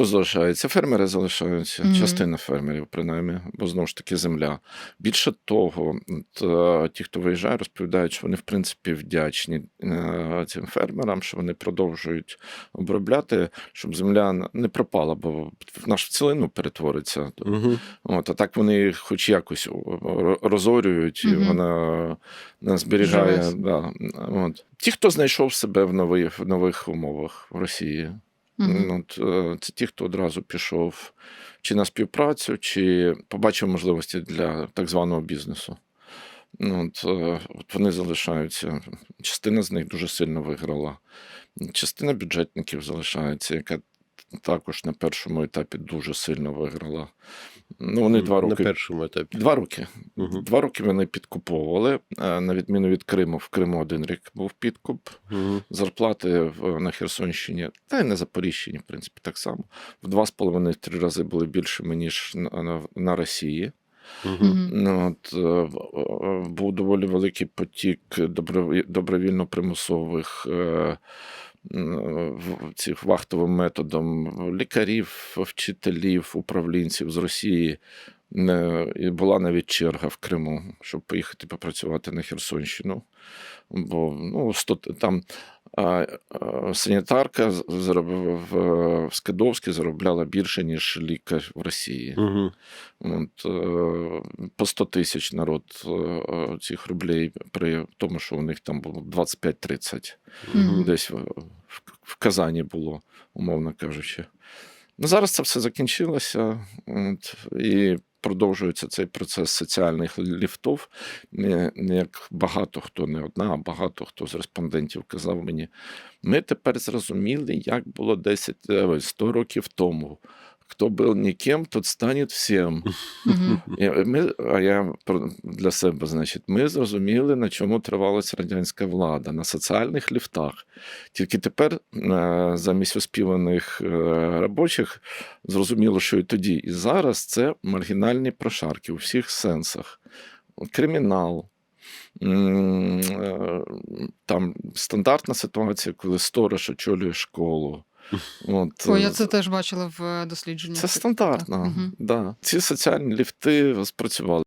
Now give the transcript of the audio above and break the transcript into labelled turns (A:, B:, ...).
A: Хто залишається? Фермери залишаються,
B: Мгм.
A: частина фермерів, принаймні, бо знову ж таки земля. Більше того, ті, хто виїжджає, розповідають, що вони в принципі вдячні е, цим фермерам, що вони продовжують обробляти, щоб земля не пропала, бо в наш в цілину перетвориться.
C: Угу.
A: От, а так вони хоч якось розорюють, і
B: Мгм.
A: вона не зберігає. Да. От. Ті, хто знайшов себе в нових, в нових умовах в Росії. Ну, От, е, це ті, хто одразу пішов чи на співпрацю, чи побачив можливості для так званого бізнесу. Ну, От, е, от вони залишаються. Частина з них дуже сильно виграла. Частина бюджетників залишається, яка також на першому етапі дуже сильно виграла. Ну, вони два
C: На першому етапі.
A: Два роки.
C: Угу.
A: Два роки вони підкуповували. е, На відміну від Криму, в Криму один рік був підкуп.
C: Угу.
A: Зарплати на Херсонщині, та й на Запоріжчині, в принципі, так само. В два з половиною три рази були більшими, ніж на, на, на Росії.
C: Угу.
A: От, е, е, був доволі великий потік добровільно-примусових м, в- цих вахтовим методом лікарів, вчителів, управлінців з Росії. І була навіть черга в Криму, щоб поїхати попрацювати на Херсонщину. Бо ну, сто, там а, а, санітарка в, в Скадовській заробляла більше, ніж лікар в Росії.
C: Угу.
A: От, е, по 100 тисяч народ е, е, цих рублей при тому, що у них там було 25-30.
B: Мгм.
A: Десь в Казані було, умовно кажучи. Ну, зараз це все закінчилося, от, і продовжується цей процес соціальних ліфтов. Як багато хто, не одна, а багато хто з респондентів казав мені, ми тепер зрозуміли, як було 10, е, 100 років тому. Хто був ніким, тот стане всім.
B: Мгм.
A: І Ми, а я для себе, значить, ми зрозуміли, на чому тривалася радянська влада, на соціальних ліфтах. Тільки тепер е, замість оспіваних е, робочих зрозуміло, що і тоді, і зараз це маргінальні прошарки у всіх сенсах. Кримінал. е, Там стандартна ситуація, коли сторож очолює школу. От,
B: О,
A: е,
B: я це теж бачила в е, дослідженнях.
A: це стандартно.
B: Угу.
A: Да. Ці соціальні ліфти спрацювали.